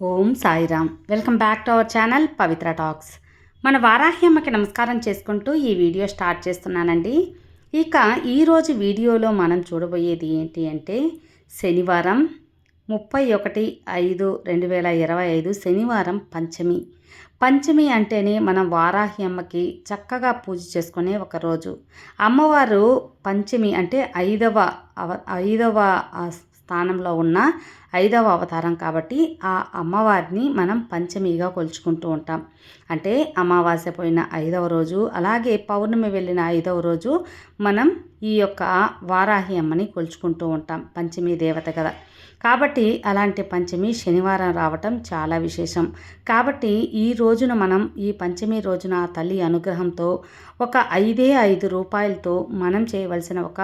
Om Sairam. Welcome back to our channel Pavitra talks. మన వారాహ్యమ్మకి నమస్కారం చేసుకుంటూ ఈ వీడియో స్టార్ట్ చేస్తున్నానండి. ఇక ఈరోజు వీడియోలో మనం చూడబోయేది ఏంటి అంటే శనివారం ముప్పై ఒకటి ఐదు రెండు వేల ఇరవై ఐదు శనివారం పంచమి. పంచమి అంటేనే మనం వారాహి అమ్మకి చక్కగా పూజ చేసుకునే ఒక రోజు. అమ్మవారు పంచమి అంటే ఐదవ అవ ఐదవ స్థానంలో ఉన్న ఐదవ అవతారం కాబట్టి ఆ అమ్మవారిని మనం పంచమిగా కొలుచుకుంటూ ఉంటాం. అంటే అమావాస్య పోయిన ఐదవ రోజు అలాగే పౌర్ణమి వెళ్ళిన ఐదవ రోజు మనం ఈ యొక్క వారాహి అమ్మని కొలుచుకుంటూ ఉంటాం పంచమి దేవత కదా. కాబట్టి అలాంటి పంచమి శనివారం రావటం చాలా విశేషం. కాబట్టి ఈ రోజున మనం ఈ పంచమి రోజున ఆ తల్లి అనుగ్రహంతో ఒక ఐదే ఐదు రూపాయలతో మనం చేయవలసిన ఒక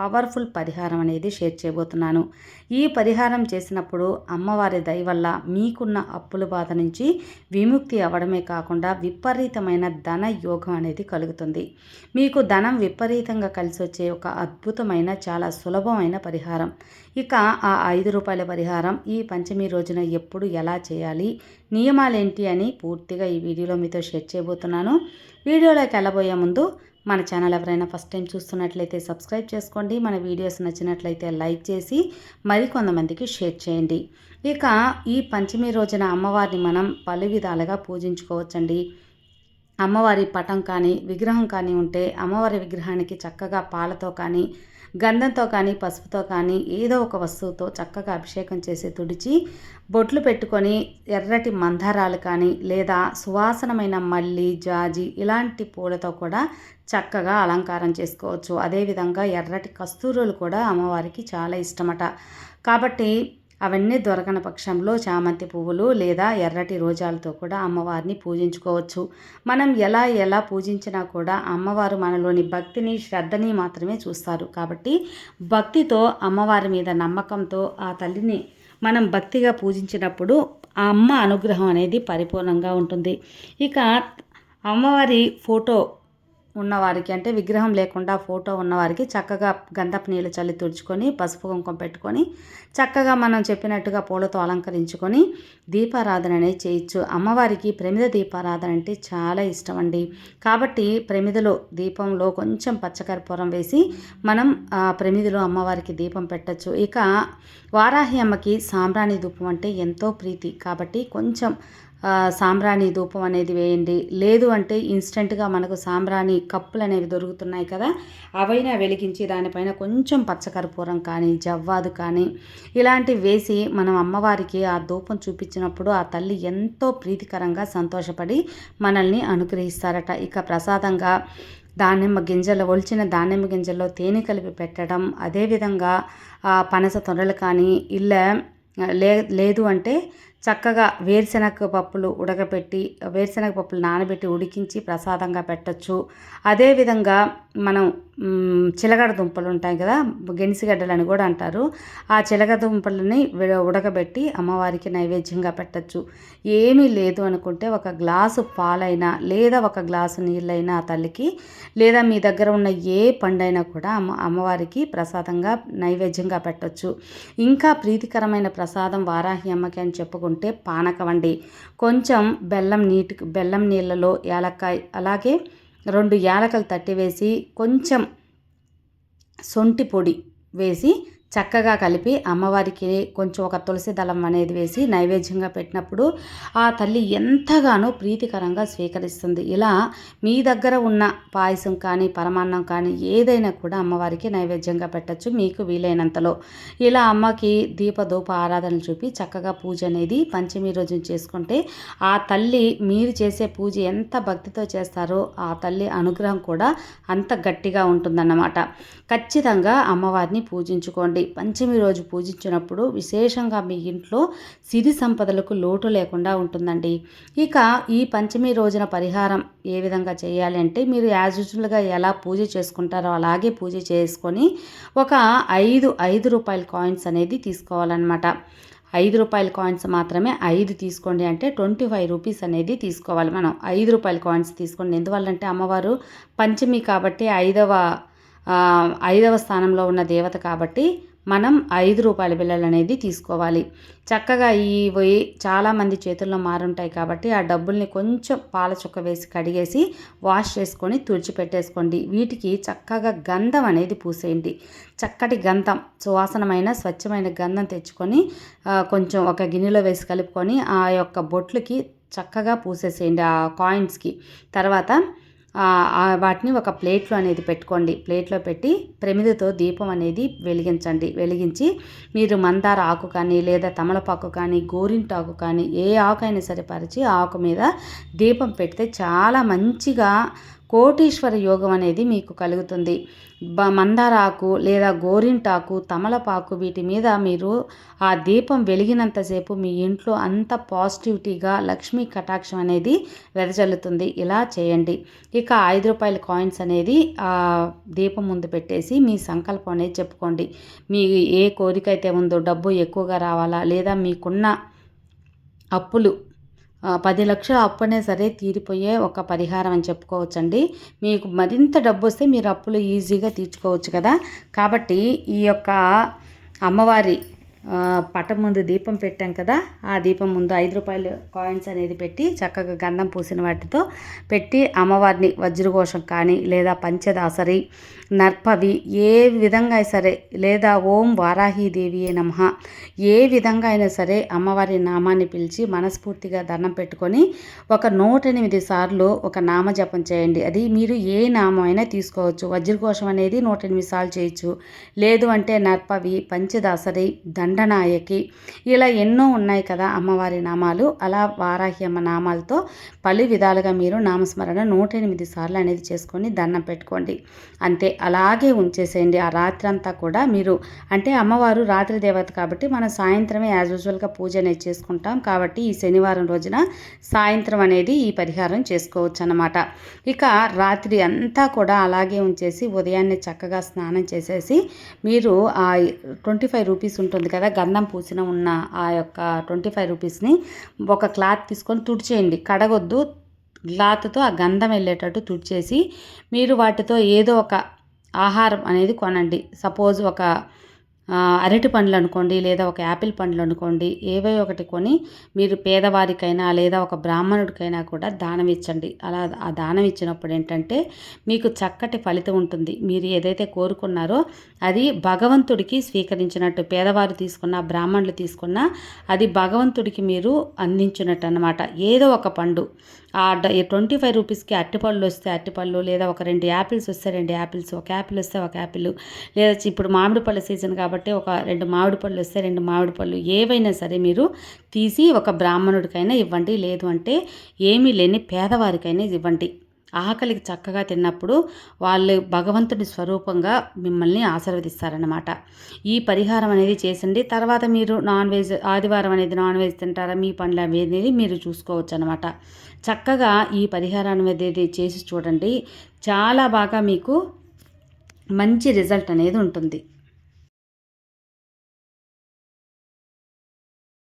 పవర్ఫుల్ పరిహారం అనేది షేర్ చేయబోతున్నాను. ఈ పరిహారం చేసినప్పుడు అమ్మవారి దయ వల్ల మీకున్న అప్పుల బాధ నుంచి విముక్తి అవ్వడమే కాకుండా విపరీతమైన ధన యోగం అనేది కలుగుతుంది. మీకు ధనం విపరీతంగా కలిసి వచ్చే ఒక అద్భుతమైన చాలా సులభమైన పరిహారం. ఇక ఆ ఐదు రూపాయల పరిహారం ఈ పంచమి రోజున ఎప్పుడు ఎలా చేయాలి నియమాలేంటి అని పూర్తిగా ఈ వీడియోలో మీతో షేర్ చేయబోతున్నాను. వీడియోలోకి వెళ్ళబోయే ముందు మన ఛానల్ ఎవరైనా ఫస్ట్ టైం చూస్తున్నట్లయితే సబ్స్క్రైబ్ చేసుకోండి. మన వీడియోస్ నచ్చినట్లయితే లైక్ చేసి మరికొంతమందికి షేర్ చేయండి. ఇక ఈ పంచమి రోజున అమ్మవారిని మనం పలు విధాలుగా పూజించుకోవచ్చండి. అమ్మవారి పటం కానీ విగ్రహం కానీ ఉంటే అమ్మవారి విగ్రహానికి చక్కగా పాలతో కానీ గంధంతో కానీ పసుపుతో కానీ ఏదో ఒక వస్తువుతో చక్కగా అభిషేకం చేసి తుడిచి బొట్లు పెట్టుకొని ఎర్రటి మందారాలు కానీ లేదా సువాసనమైన మల్లి జాజి ఇలాంటి పూలతో కూడా చక్కగా అలంకారం చేసుకోవచ్చు. అదేవిధంగా ఎర్రటి కస్తూరులు కూడా అమ్మవారికి చాలా ఇష్టమట. కాబట్టి అవన్నీ దొరకని పక్షంలో చామంతి పువ్వులు లేదా ఎర్రటి రోజాలతో కూడా అమ్మవారిని పూజించుకోవచ్చు. మనం ఎలా ఎలా పూజించినా కూడా అమ్మవారు మనలోని భక్తిని శ్రద్ధని మాత్రమే చూస్తారు. కాబట్టి భక్తితో అమ్మవారి మీద నమ్మకంతో ఆ తల్లిని మనం భక్తిగా పూజించినప్పుడు ఆ అమ్మ అనుగ్రహం అనేది పరిపూర్ణంగా ఉంటుంది. ఇక అమ్మవారి ఫోటో ఉన్నవారికి అంటే విగ్రహం లేకుండా ఫోటో ఉన్నవారికి చక్కగా గంధపు నీళ్ళు చల్లి తుడుచుకొని పసుపు కుంకుమ పెట్టుకొని చక్కగా మనం చెప్పినట్టుగా పూలతో అలంకరించుకొని దీపారాధన అనేది చేయొచ్చు. అమ్మవారికి ప్రమిద దీపారాధన అంటే చాలా ఇష్టం అండి కాబట్టి ప్రమిదలో దీపంలో కొంచెం పచ్చకర్పూరం వేసి మనం ప్రమిదలో అమ్మవారికి దీపం పెట్టచ్చు. ఇక వారాహి అమ్మకి సాంబ్రాణి ధూపం అంటే ఎంతో ప్రీతి. కాబట్టి కొంచెం సాంబ్రాణి ధూపం అనేది వేయండి. లేదు అంటే ఇన్స్టెంట్గా మనకు సాంబ్రాణి కప్పులు అనేవి దొరుకుతున్నాయి కదా అవైనా వెలిగించి దానిపైన కొంచెం పచ్చకర్పూరం కానీ జవ్వాదు కానీ ఇలాంటివి వేసి మనం అమ్మవారికి ఆ ధూపం చూపించినప్పుడు ఆ తల్లి ఎంతో ప్రీతికరంగా సంతోషపడి మనల్ని అనుగ్రహిస్తారట. ఇక ప్రసాదంగా దానిమ్మ గింజలు ఒలిచిన దానిమ్మ గింజల్లో తేనె కలిపి పెట్టడం అదేవిధంగా ఆ, పనస తొండలు కానీ ఇలా లే లేదు అంటే చక్కగా వేరుశనగ పప్పులు ఉడకపెట్టి వేరుశనగ పప్పులు నానబెట్టి ఉడికించి ప్రసాదంగా పెట్టచ్చు. అదేవిధంగా మనం చిలగడ దుంపలు ఉంటాయి కదా గెనిసిగడ్డలు అని కూడా అంటారు. ఆ చిలగ దుంపలని ఉడకబెట్టి అమ్మవారికి నైవేద్యంగా పెట్టచ్చు. ఏమీ లేదు అనుకుంటే ఒక గ్లాసు పాలైనా లేదా ఒక గ్లాసు నీళ్ళైనా తల్లికి లేదా మీ దగ్గర ఉన్న ఏ పండైనా కూడా అమ్మ అమ్మవారికి ప్రసాదంగా నైవేద్యంగా పెట్టచ్చు. ఇంకా ప్రీతికరమైన ప్రసాదం వారాహి అమ్మకి అని చెప్పుకుంటే పానకవండి. కొంచెం బెల్లం నీటి బెల్లం నీళ్ళలో యాలక్కాయ అలాగే రెండు యాలకలు తట్టివేసి కొంచెం సొంటి పొడి వేసి చక్కగా కలిపి అమ్మవారికి కొంచెం ఒక తులసి దళం అనేది వేసి నైవేద్యంగా పెట్టినప్పుడు ఆ తల్లి ఎంతగానో ప్రీతికరంగా స్వీకరిస్తుంది. ఇలా మీ దగ్గర ఉన్న పాయసం కానీ పరమాన్నం కానీ ఏదైనా కూడా అమ్మవారికి నైవేద్యంగా పెట్టచ్చు. మీకు వీలైనంతలో ఇలా అమ్మకి దీపధూప ఆరాధనలు చూపి చక్కగా పూజ అనేది పంచమి రోజు చేసుకుంటే ఆ తల్లి మీరు చేసే పూజ ఎంత భక్తితో చేస్తారో ఆ తల్లి అనుగ్రహం కూడా అంత గట్టిగా ఉంటుందన్నమాట. ఖచ్చితంగా అమ్మవారిని పూజించుకోండి. పంచమి రోజు పూజించినప్పుడు విశేషంగా మీ ఇంట్లో సిరి సంపదలకు లోటు లేకుండా ఉంటుందండి. ఇక ఈ పంచమి రోజున పరిహారం ఏ విధంగా చేయాలి అంటే మీరు యాజ్ యూజువల్గా ఎలా పూజ చేసుకుంటారో అలాగే పూజ చేసుకొని ఒక ఐదు ఐదు రూపాయల కాయిన్స్ అనేది తీసుకోవాలన్నమాట. ఐదు రూపాయల కాయిన్స్ మాత్రమే ఐదు తీసుకోండి అంటే ట్వంటీ ఫైవ్ రూపీస్ అనేది తీసుకోవాలి మనం. ఐదు రూపాయల కాయిన్స్ తీసుకోండి. ఎందువల్లంటే అమ్మవారు పంచమి కాబట్టి ఐదవ ఐదవ స్థానంలో ఉన్న దేవత కాబట్టి మనం ఐదు రూపాయల బిళ్ళలు అనేది తీసుకోవాలి. చక్కగా ఇవి చాలామంది చేతుల్లో మారుంటాయి కాబట్టి ఆ డబ్బుల్ని కొంచెం పాల చుక్క వేసి కడిగేసి వాష్ చేసుకొని తుడిచిపెట్టేసుకోండి వీటికి చక్కగా గంధం అనేది పూసేయండి. చక్కటి గంధం సువాసనమైన స్వచ్ఛమైన గంధం తెచ్చుకొని కొంచెం ఒక గిన్నెలో వేసి కలుపుకొని ఆ యొక్క బొట్లకి చక్కగా పూసేసేయండి ఆ కాయిన్స్కి. తర్వాత వాటిని ఒక ప్లేట్లో అనేది పెట్టుకోండి. ప్లేట్లో పెట్టి ప్రమిదతో దీపం అనేది వెలిగించండి. వెలిగించి మీరు మందార ఆకు కానీ లేదా తమలపాకు కానీ గోరింటాకు కానీ ఏ ఆకు అయినా సరే పరిచి ఆకు మీద దీపం పెడితే చాలా మంచిగా కోటీశ్వర యోగం అనేది మీకు కలుగుతుంది. బ మందారాకు లేదా గోరింటాకు తమలపాకు వీటి మీద మీరు ఆ దీపం వెలిగినంతసేపు మీ ఇంట్లో అంత పాజిటివిటీగా లక్ష్మీ కటాక్షం అనేది వెదజల్లుతుంది. ఇలా చేయండి. ఇక ఐదు రూపాయల కాయిన్స్ అనేది ఆ దీపం ముందు పెట్టేసి మీ సంకల్పం అనేది చెప్పుకోండి. మీ ఏ కోరిక అయితే ఉందో డబ్బు ఎక్కువగా రావాలా లేదా మీకున్న అప్పులు పది లక్షల అప్పునే సరే తీరిపోయే ఒక పరిహారం అని చెప్పుకోవచ్చండి. మీకు మరింత డబ్బు వస్తే మీరు అప్పులు ఈజీగా తీర్చుకోవచ్చు కదా. కాబట్టి ఈ యొక్క అమ్మవారి పటం ముందు దీపం పెట్టాం కదా ఆ దీపం ముందు ఐదు రూపాయలు కాయిన్స్ అనేది పెట్టి చక్కగా గంధం పూసిన వాటితో పెట్టి అమ్మవారిని వజ్రఘోషం కానీ లేదా పంచదాసరి నర్పవి ఏ విధంగా సరే లేదా ఓం వారాహీదేవి నమ ఏ విధంగా అయినా సరే అమ్మవారి నామాన్ని పిలిచి మనస్ఫూర్తిగా దండం పెట్టుకొని ఒక నూట ఎనిమిది సార్లు ఒక నామజపం చేయండి. అది మీరు ఏ నామం అయినా తీసుకోవచ్చు. వజ్రఘోషం అనేది నూట ఎనిమిది సార్లు చేయొచ్చు. లేదు అంటే నర్పవి పంచదాసరి దండనాయకి. ఇలా ఎన్నో ఉన్నాయి కదా అమ్మవారి నామాలు. అలా వారాహి అమ్మ నామాలతో పలు విధాలుగా మీరు నామస్మరణ నూట ఎనిమిది సార్లు అనేది చేసుకొని దండం పెట్టుకోండి. అంతే అలాగే ఉంచేసేయండి. ఆ రాత్రి అంతా కూడా మీరు అంటే అమ్మవారు రాత్రి దేవత కాబట్టి మనం సాయంత్రమే యాజ్ యూజువల్గా పూజ అనేది చేసుకుంటాం. కాబట్టి ఈ శనివారం రోజున సాయంత్రం అనేది ఈ పరిహారం చేసుకోవచ్చు అనమాట ఇక రాత్రి అంతా కూడా అలాగే ఉంచేసి ఉదయాన్నే చక్కగా స్నానం చేసేసి మీరు ఆ ట్వంటీ ఫైవ్ రూపీస్ ఉంటుంది కదా గంధం పూసిన ఉన్న ఆ యొక్క ట్వంటీ ఫైవ్ రూపీస్ని ఒక క్లాత్ తీసుకొని తుడిచేయండి. కడగొద్దు. క్లాత్తో ఆ గంధం వెళ్ళేటట్టు తుడిచేసి మీరు వాటితో ఏదో ఒక ఆహారం అనేది కొనండి. సపోజ్ ఒక అరటి పండ్లు అనుకోండి లేదా ఒక యాపిల్ పండ్లు అనుకోండి ఏవో ఒకటి కొని మీరు పేదవారికైనా లేదా ఒక బ్రాహ్మణుడికైనా కూడా దానం ఇచ్చండి. అలా ఆ దానం ఇచ్చినప్పుడు ఏంటంటే మీకు చక్కటి ఫలితం ఉంటుంది. మీరు ఏదైతే కోరుకున్నారో అది భగవంతుడికి స్వీకరించినట్టు పేదవారు తీసుకున్న బ్రాహ్మణులు తీసుకున్న అది భగవంతుడికి మీరు అందించినట్టు అనమాట ఏదో ఒక పండు. ఆ ట్వంటీ ఫైవ్ రూపీస్కి అట్టిపళ్ళు వస్తే అట్టిపళ్ళు లేదా ఒక రెండు యాపిల్స్ వస్తే రెండు యాపిల్స్ ఒక యాపిల్ వస్తే ఒక యాపిల్ లేదా ఇప్పుడు మామిడి పళ్ళ సీజన్ కాబట్టి ఒక రెండు మామిడి పళ్ళు వస్తే రెండు మామిడి పళ్ళు ఏవైనా సరే మీరు తీసి ఒక బ్రాహ్మణుడికైనా ఇవ్వండి. లేదు అంటే ఏమీ లేని పేదవారికైనా ఇవ్వండి. ఆకలికి చక్కగా తిన్నప్పుడు వాళ్ళు భగవంతుడి స్వరూపంగా మిమ్మల్ని ఆశీర్వదిస్తారనమాట ఈ పరిహారం అనేది చేసండి. తర్వాత మీరు నాన్ వెజ్ ఆదివారం అనేది నాన్ వెజ్ తింటారా మీ పండ్లు అనేది మీరు చూసుకోవచ్చు అనమాట చక్కగా ఈ పరిహారాన్ని అనేది చేసి చూడండి. చాలా బాగా మీకు మంచి రిజల్ట్ అనేది ఉంటుంది.